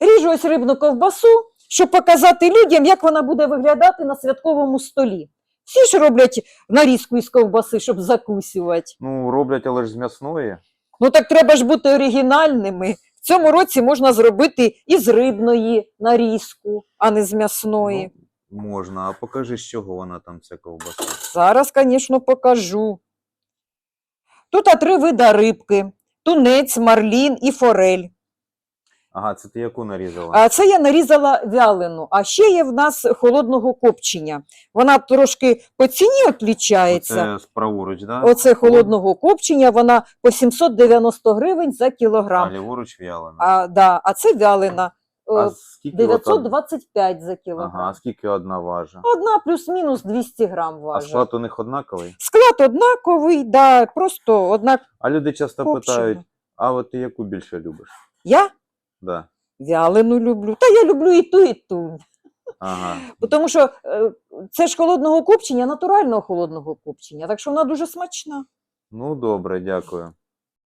Ріжу ось рибну ковбасу, щоб показати людям, як вона буде виглядати на святковому столі. Всі ж роблять нарізку із ковбаси, щоб закусувати. Ну, роблять, але ж з м'ясної. Ну так треба ж бути оригінальними. В цьому році можна зробити із рибної нарізку, а не з м'ясної. Ну, можна. А покажи, з чого вона там ця ковбаса. Зараз, звісно, покажу. Тут а, три вида рибки: тунець, марлін і форель. Ага, це ти яку нарізала? А це я нарізала вялену. А ще є в нас холодного копчення. Вона трошки по ціні відлічається. Це праворуч, да? Оце холодного копчення, вона по 790 гривень за А кілограм. ліворуч в'ялена. А, да, а це вялена. А е, скільки 925 за кілограм. Ага, а скільки одна важа? Одна плюс-мінус 200 грам А склад у них однаковий? Склад однаковий, да, просто однак А люди часто копчена. питають, а от ти яку більше любиш? Я Да. вялену люблю. Та я люблю і ту, і ту. Ага. Тому що е, це ж холодного копчення, натурального холодного копчення, так що вона дуже смачна. Ну, добре, дякую.